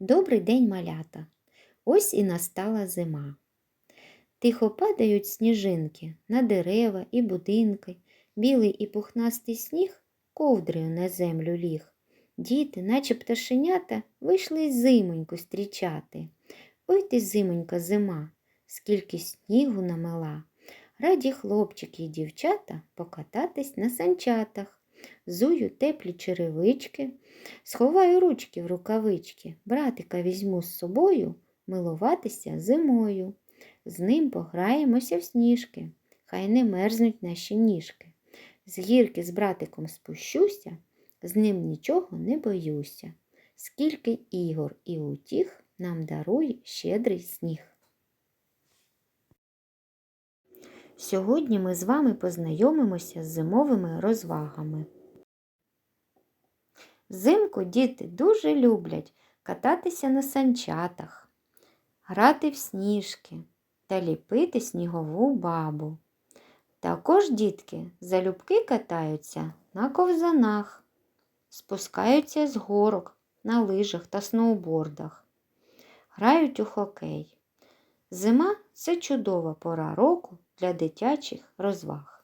Добрий день, малята. Ось і настала зима. Тихо падають сніжинки на дерева і будинки. Білий і пухнастий сніг ковдрою на землю ліг. Діти, наче пташенята, вийшли зимоньку стрічати. Ой ти, зимонька, зима, скільки снігу намела. Раді хлопчики й дівчата покататись на санчатах. Зую теплі черевички, сховаю ручки в рукавички, братика візьму з собою милуватися зимою. З ним пограємося в сніжки, хай не мерзнуть наші ніжки. З гірки з братиком спущуся, з ним нічого не боюся. Скільки ігор і утіх нам дарує щедрий сніг. Сьогодні ми з вами познайомимося з зимовими розвагами. Взимку діти дуже люблять кататися на санчатах, грати в сніжки та ліпити снігову бабу. Також дітки залюбки катаються на ковзанах, спускаються з горок на лижах та сноубордах, грають у хокей. Зима це чудова пора року для дитячих розваг.